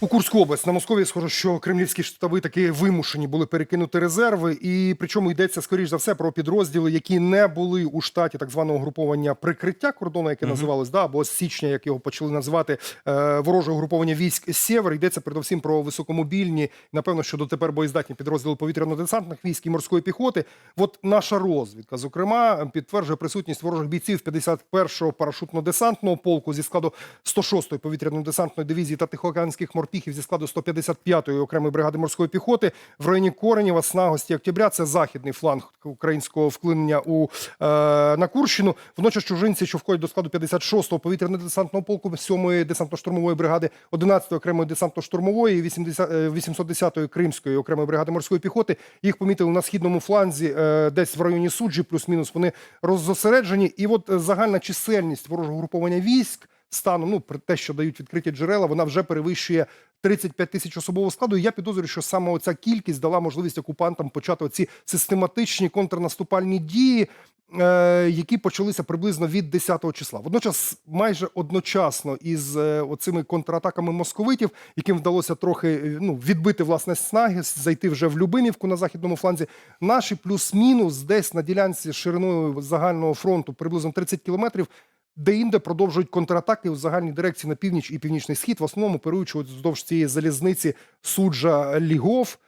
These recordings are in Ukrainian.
У Курську область на Москові схоже, що кремлівські штаби таки вимушені були перекинути резерви, і причому йдеться скоріш за все про підрозділи, які не були у штаті так званого угруповання прикриття кордону, яке називалось да або з січня, як його почали називати е, вороже угруповання військ Сєвер. Йдеться передовсім про високомобільні, напевно, що дотепер боєздатні підрозділи повітряно-десантних військ і морської піхоти. От наша розвідка, зокрема, підтверджує присутність ворожих бійців 51-го парашутно-десантного полку зі складу 106-ї повітряно-десантної дивізії та тихоокеанських морпіхів зі складу 155-ї окремої бригади морської піхоти в районі Коренєва, Снагості, Октября. Це західний фланг українського вклинення у е, на Курщину. Водночас чужинці, що входять до складу 56-го повітряно-десантного полку, 7-ї десантно-штурмової бригади, 11-ї окремої десантно-штурмової, і 80, е, 810-ї кримської окремої бригади морської піхоти. Їх помітили на східному фланзі, е, десь в районі суджі, плюс-мінус. Вони роззосереджені. І от е, загальна чисельність ворожого груповання військ станом, ну про те, що дають відкриті джерела, вона вже перевищує 35 тисяч особового складу. І я підозрюю, що саме оця кількість дала можливість окупантам почати оці систематичні контрнаступальні дії. е, Які почалися приблизно від 10 числа, водночас майже одночасно із е, оцими контратаками московитів, яким вдалося трохи е, ну відбити власне снаги, зайти вже в Любимівку на західному фланзі. Наші плюс-мінус десь на ділянці шириною загального фронту приблизно 30 кілометрів де-інде продовжують контратаки у загальній дирекції на північ і північний схід, в основному оперуючи вздовж цієї залізниці суджа Лігов.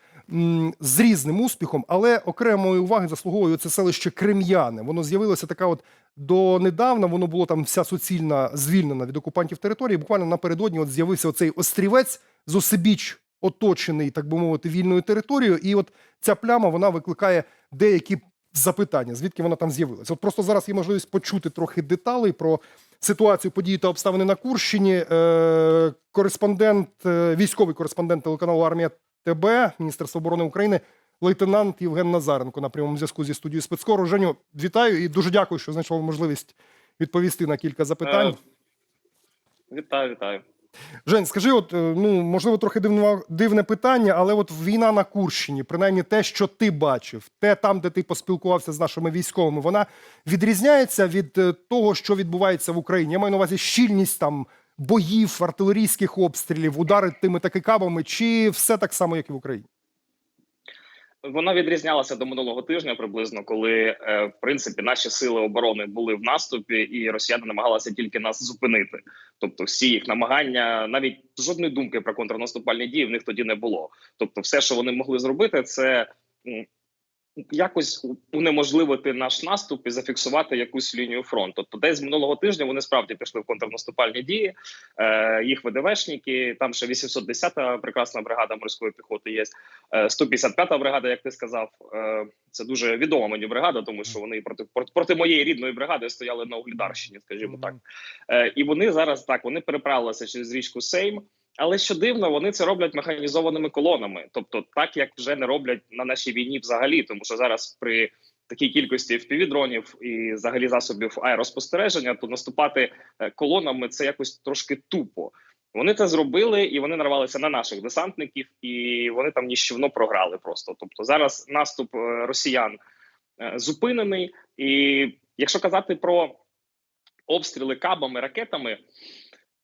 З різним успіхом, але окремої уваги заслуговує це селище Крем'яне. Воно з'явилося така, от донедавна. Воно було там вся суцільна звільнена від окупантів території. Буквально напередодні от з'явився оцей острівець з осибіч, оточений, так би мовити, вільною територією. І от ця пляма вона викликає деякі запитання, звідки вона там з'явилася. От просто зараз є можливість почути трохи деталей про ситуацію, події та обставини на Курщині. Е, кореспондент, е, військовий кореспондент телеканалу Армія ТБ, Міністерства оборони України, лейтенант Євген Назаренко на прямому зв'язку зі студією спецкору. Женю, вітаю і дуже дякую, що знайшов можливість відповісти на кілька запитань. Е, Вітаю, вітаю. Жень, скажи, от е, ну можливо, трохи дивне, дивне питання, але от війна на Курщині, принаймні те, що ти бачив, те там, де ти поспілкувався з нашими військовими, вона відрізняється від е, того, що відбувається в Україні. Я маю на увазі щільність там боїв, артилерійських обстрілів, удари тими таки кабами, чи все так само, як і в Україні? Вона відрізнялася до минулого тижня, приблизно, коли е, в принципі наші сили оборони були в наступі, і росіяни намагалися тільки нас зупинити. Тобто, всі їх намагання, навіть жодної думки про контрнаступальні дії в них тоді не було. Тобто, все, що вони могли зробити, це якось унеможливити наш наступ і зафіксувати якусь лінію фронту. Тобто, десь з минулого тижня вони справді пішли в контрнаступальні дії. Е, їх ВДВшники, там ще 810-та прекрасна бригада морської піхоти є. Е, 155-та бригада, як ти сказав, е, це дуже відома мені бригада, тому що вони проти проти, проти моєї рідної бригади стояли на Углідарщині, скажімо так. Е, і вони зараз так вони переправилися через річку Сейм. Але що дивно, вони це роблять механізованими колонами, тобто так як вже не роблять на нашій війні взагалі, тому що зараз при такій кількості впівдронів і взагалі засобів аероспостереження, то наступати е, колонами це якось трошки тупо. Вони це зробили, і вони нарвалися на наших десантників, і вони там ніщівно програли. Просто тобто зараз наступ е, росіян е, зупинений. І якщо казати про обстріли кабами, ракетами.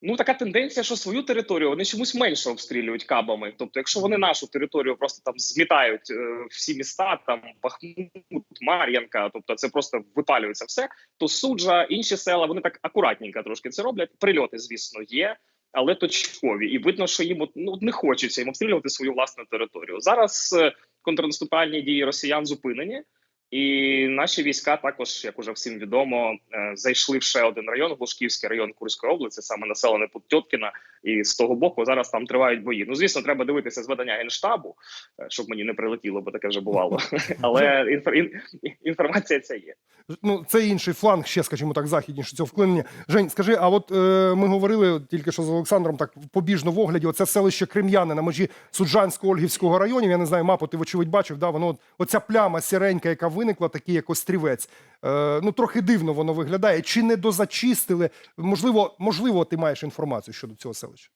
Ну, така тенденція, що свою територію вони чомусь менше обстрілюють кабами. Тобто, якщо вони нашу територію просто там змітають е, всі міста, там Бахмут, Мар'янка, тобто це просто випалюється все, то суджа, інші села, вони так акуратненько трошки це роблять. Прильоти, звісно, є, але точкові. І видно, що їм ну, не хочеться їм обстрілювати свою власну територію. Зараз е, контрнаступальні дії росіян зупинені. І наші війська також, як уже всім відомо, е, зайшли в ще один район, Глушківський район Курської області, саме населений пункт Тьоткіна. І з того боку зараз там тривають бої. Ну звісно, треба дивитися з видання генштабу, е, щоб мені не прилетіло, бо таке вже бувало. Але інфор... інформація ця є. Ну, це інший фланг, ще, скажімо так, західніше цього вклинення. Жень, скажи, а от е, ми говорили тільки що з Олександром, так побіжно в огляді, оце селище Крем'яне на межі Суджансько-Ольгівського районів. Я не знаю, мапу ти вочевидь бачив, да, воно оця пляма сіренька, яка виникла, такий як острівець. Е, ну, трохи дивно воно виглядає. Чи не дозачистили? Можливо, можливо, ти маєш інформацію щодо цього селища?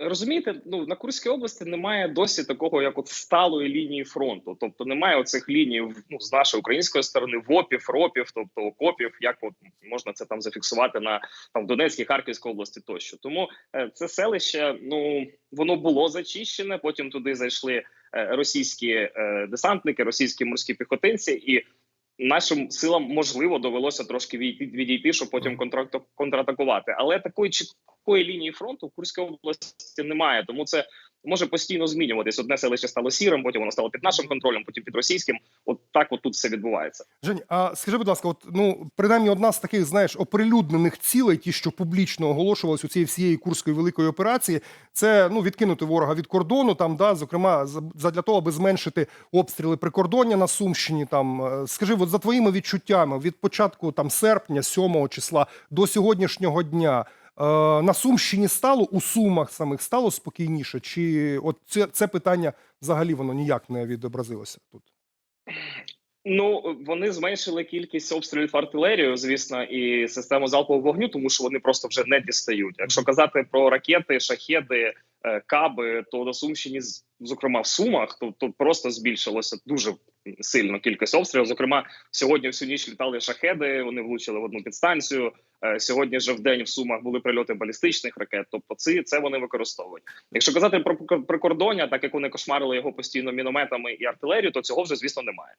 Розумієте, ну на Курській області немає досі такого, як от сталої лінії фронту. Тобто немає оцих ліній ну, з нашої української сторони, вопів, ропів, тобто окопів, як от можна це там зафіксувати на там Донецькій, Харківській області тощо. Тому е, це селище, ну воно було зачищене. Потім туди зайшли російські е, десантники, російські морські піхотинці, і нашим силам можливо довелося трошки відійти, щоб потім контратакувати. Але такої чіткої лінії фронту в Курській області немає. Тому це може постійно змінюватись. Одне селище стало сірим, потім воно стало під нашим контролем, потім під російським. От так, от тут все відбувається. Жень, а скажи, будь ласка, от ну принаймні одна з таких, знаєш, оприлюднених цілей, ті, що публічно оголошувалось у цієї всієї курської великої операції, це ну відкинути ворога від кордону, там да, зокрема, за- задля того, аби зменшити обстріли прикордоння на Сумщині. Там Е, скажи, от за твоїми відчуттями від початку там серпня, 7 числа до сьогоднішнього дня. Е, На Сумщині стало у Сумах самих стало спокійніше, чи от це, це питання взагалі воно ніяк не відобразилося тут? Ну вони зменшили кількість обстрілів артилерією, звісно, і систему залпового вогню, тому що вони просто вже не дістають. Якщо казати про ракети, шахеди, е, каби, то до Сумщині, зокрема в Сумах, то, то просто збільшилося дуже сильно кількість обстрілів. Зокрема, сьогодні всю ніч літали шахеди. Вони влучили в одну підстанцію. Е, Сьогодні ж в день в Сумах були прильоти балістичних ракет. Тобто, це, це вони використовують. Якщо казати про прикордоння, так як вони кошмарили його постійно мінометами і артилерією, то цього вже звісно немає.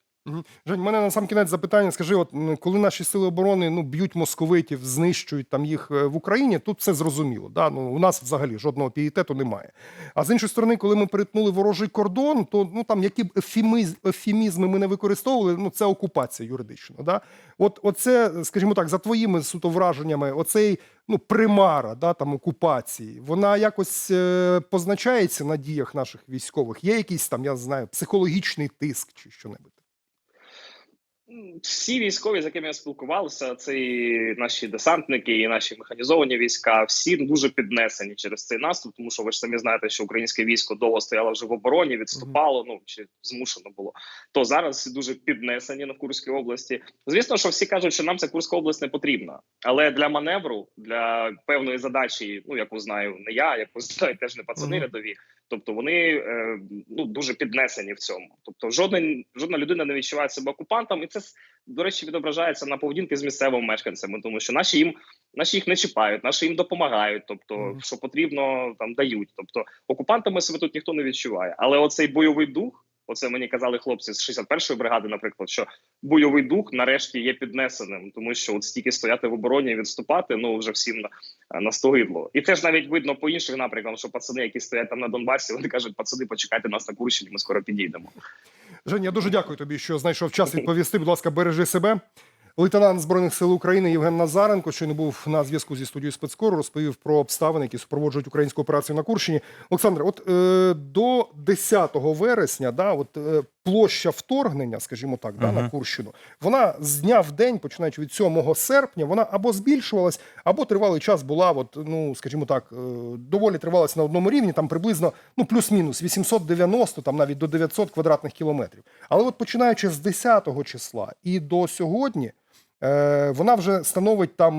Жень, у мене на сам кінець запитання. Скажи, от коли наші сили оборони ну б'ють московитів, знищують там їх е, в Україні, тут все зрозуміло. Да? Ну у нас взагалі жодного пієтету немає. А з іншої сторони, коли ми перетнули ворожий кордон, то ну там які б ефеміз, ефемізми ми не використовували, ну це окупація юридично. Да? От оце, скажімо так, за твоїми суто враженнями, оцей ну примара, да там окупації, вона якось е, позначається на діях наших військових. Є якийсь там, я знаю, психологічний тиск чи що-небудь. Всі військові, з якими я спілкувався, це і наші десантники, і наші механізовані війська, всі дуже піднесені через цей наступ, тому що ви ж самі знаєте, що українське військо довго стояло вже в обороні, відступало, ну чи змушено було. То зараз всі дуже піднесені на Курській області. Звісно, що всі кажуть, що нам ця Курська область не потрібна, але для маневру, для певної задачі, ну яку знаю не я, яку знають теж не пацани рядові. Тобто вони е, ну дуже піднесені в цьому. Тобто, жоден жодна людина не відчуває себе окупантом, і це до речі відображається на поведінки з місцевими мешканцями, тому що наші їм наші їх не чіпають, наші їм допомагають. Тобто, що потрібно, там дають. Тобто, окупантами себе тут ніхто не відчуває. Але оцей бойовий дух, оце мені казали хлопці з 61-ї бригади, наприклад, що бойовий дух нарешті є піднесеним, тому що от стільки стояти в обороні і відступати, ну вже всім на, настогидло. І це ж навіть видно по інших напрямкам, що пацани, які стоять там на Донбасі, вони кажуть, пацани, почекайте нас на Курщині, ми скоро підійдемо. Женя, я дуже дякую тобі, що знайшов час відповісти. Будь ласка, бережи себе. Лейтенант Збройних сил України Євген Назаренко, що не був на зв'язку зі студією спецкору, розповів про обставини, які супроводжують українську операцію на Курщині. Олександр, от е, до 10 вересня, да, от е, площа вторгнення, скажімо так, да, на Курщину, вона з дня в день, починаючи від 7 серпня, вона або збільшувалась, або тривалий час була, от, ну скажімо так, е, доволі тривалася на одному рівні, там приблизно ну плюс-мінус 890, там навіть до 900 квадратних кілометрів. Але от починаючи з 10 числа і до сьогодні, вона вже становить там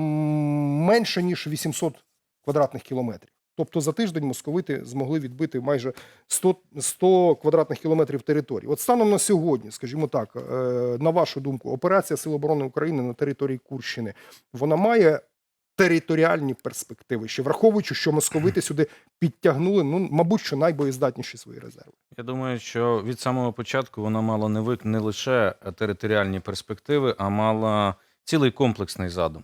менше ніж 800 квадратних кілометрів. Тобто за тиждень московити змогли відбити майже 100, 100 квадратних кілометрів території. От станом на сьогодні, скажімо так, е, на вашу думку, операція Сил оборони України на території Курщини вона має територіальні перспективи, ще враховуючи, що московити сюди підтягнули, ну мабуть, що найбоєздатніші свої резерви. Я думаю, що від самого початку вона мала не вик не лише територіальні перспективи, а мала цілий комплексний задум.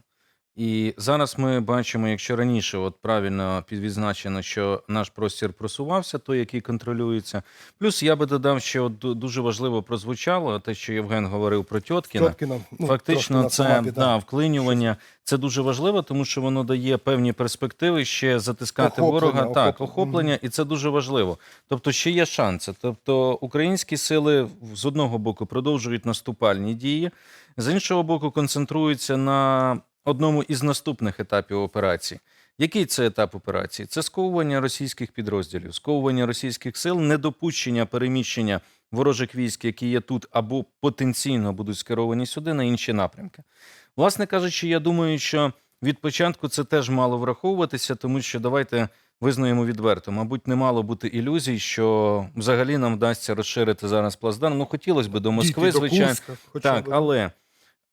І зараз ми бачимо, якщо раніше от правильно підвідзначено, що наш простір просувався, той, який контролюється. Плюс я би додав, що ду- дуже важливо прозвучало те, що Євген говорив про Тьоткіна. Тьоткіна, ну, Фактично, це на Самапі, да, вклинювання. Це дуже важливо, тому що воно дає певні перспективи ще затискати Охоплення, ворога. Так, охоплення. охоплення, і це дуже важливо. Тобто, ще є шанси. Тобто, українські сили з одного боку продовжують наступальні дії, з іншого боку, концентруються на одному із наступних етапів операції. Який це етап операції? Це сковування російських підрозділів, сковування російських сил, недопущення переміщення ворожих військ, які є тут, або потенційно будуть скеровані сюди на інші напрямки. Власне кажучи, я думаю, що від початку це теж мало враховуватися, тому що давайте визнаємо відверто, мабуть, не мало бути ілюзій, що взагалі нам вдасться розширити зараз плацдарм. Ну, хотілося б до Москви, звичайно. Так, але,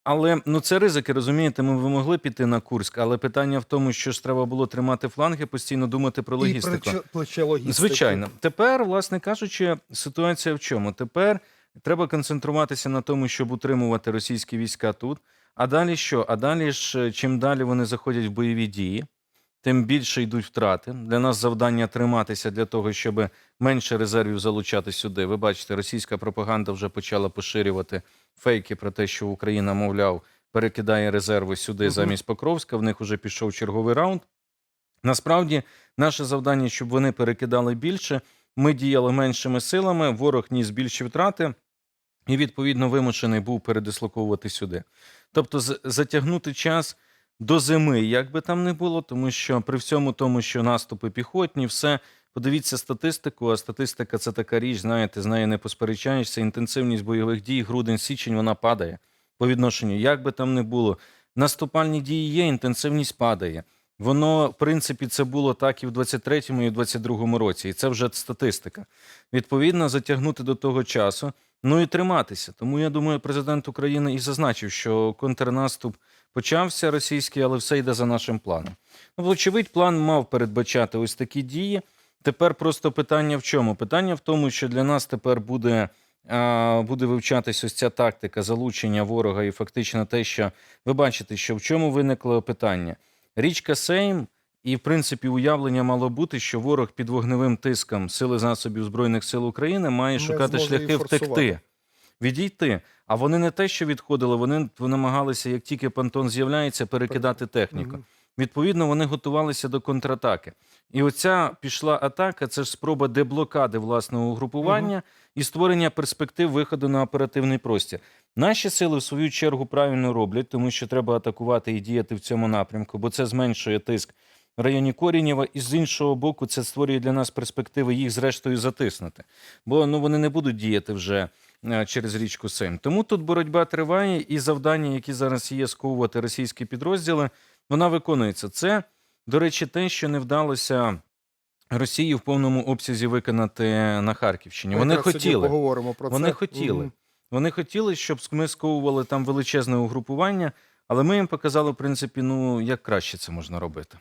але ну це ризики, розумієте, ми б могли піти на Курськ, але питання в тому, що ж треба було тримати фланги, постійно думати про І логістику. плече, плече логістики. Звичайно, тепер, власне кажучи, ситуація в чому? Тепер треба концентруватися на тому, щоб утримувати російські війська тут. А далі що? А далі ж, е, чим далі вони заходять в бойові дії, тим більше йдуть втрати. Для нас завдання триматися для того, щоб менше резервів залучати сюди. Ви бачите, російська пропаганда вже почала поширювати фейки про те, що Україна, мовляв, перекидає резерви сюди Мгм. замість Покровська. В них вже пішов черговий раунд. Насправді, наше завдання, щоб вони перекидали більше. Ми діяли меншими силами, ворог ніс більші втрати, і відповідно вимушений був передислоковувати сюди. Тобто, затягнути час до зими, як би там не було, тому що при всьому тому, що наступи піхотні, все. Подивіться статистику, а статистика це така річ, знаєте, з нею не посперечаєшся. Інтенсивність бойових дій, грудень, січень, вона падає по відношенню, як би там не було. Наступальні дії є, інтенсивність падає. Воно, в принципі, це було так і в 23-му, і в 22-му році, і це вже статистика. Відповідно, затягнути до того часу, ну і триматися. Тому я думаю, президент України і зазначив, що контрнаступ почався російський, але все йде за нашим планом. Ну, вочевидь, план мав передбачати ось такі дії. Тепер просто питання в чому? Питання в тому, що для нас тепер буде, буде вивчатись ось ця тактика залучення ворога, і фактично те, що ви бачите, що в чому виникло питання. Річка Сейм, і в принципі уявлення мало бути, що ворог під вогневим тиском сили засобів збройних сил України має Не шукати шляхи втекти, відійти. А вони не те, що відходили, вони намагалися, як тільки понтон з'являється, перекидати техніку. Відповідно, вони готувалися до контратаки. І оця пішла атака це ж спроба деблокади власного угрупування і створення перспектив виходу на оперативний простір. Наші сили, в свою чергу, правильно роблять, тому що треба атакувати і діяти в цьому напрямку, бо це зменшує тиск в районі Корінєва, і з іншого боку, це створює для нас перспективи їх зрештою затиснути. Бо ну вони не будуть діяти вже е, через річку Сейм. Тому тут боротьба триває, і завдання, які зараз є, сковувати російські підрозділи, вона виконується. Це, до речі, те, що не вдалося Росії в повному обсязі виконати на Харківщині. Вони якраз хотіли. Поговоримо про Вони це. хотіли. Вони хотіли, щоб ми сковували там величезне угрупування, але ми їм показали, в принципі, ну як краще це можна робити.